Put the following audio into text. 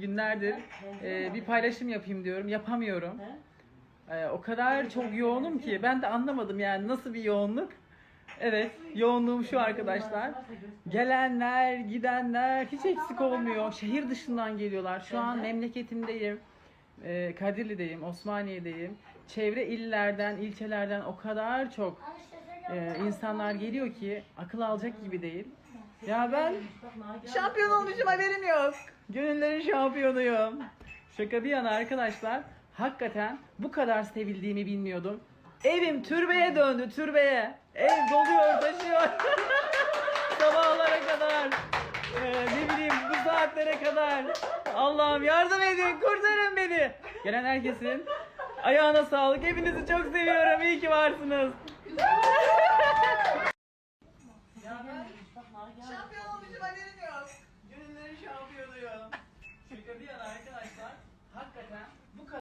günlerdir e, bir paylaşım yapayım diyorum. Yapamıyorum. E, o kadar çok yoğunum ki ben de anlamadım yani nasıl bir yoğunluk. Evet, yoğunluğum şu arkadaşlar. Gelenler, gidenler hiç eksik olmuyor. Şehir dışından geliyorlar. Şu an memleketimdeyim. E, Kadirli'deyim, Osmaniye'deyim. Çevre illerden, ilçelerden o kadar çok e, insanlar geliyor ki akıl alacak gibi değil. Ya ben şampiyon olmuşum haberim yok. Gönüllerin şampiyonuyum. Şaka bir yana arkadaşlar. Hakikaten bu kadar sevildiğimi bilmiyordum. Evim türbeye döndü türbeye. Ev doluyor taşıyor. Sabahlara kadar. Ee, ne bileyim bu saatlere kadar. Allah'ım yardım edin kurtarın beni. Gelen herkesin ayağına sağlık. Hepinizi çok seviyorum. İyi ki varsınız. Şampiyon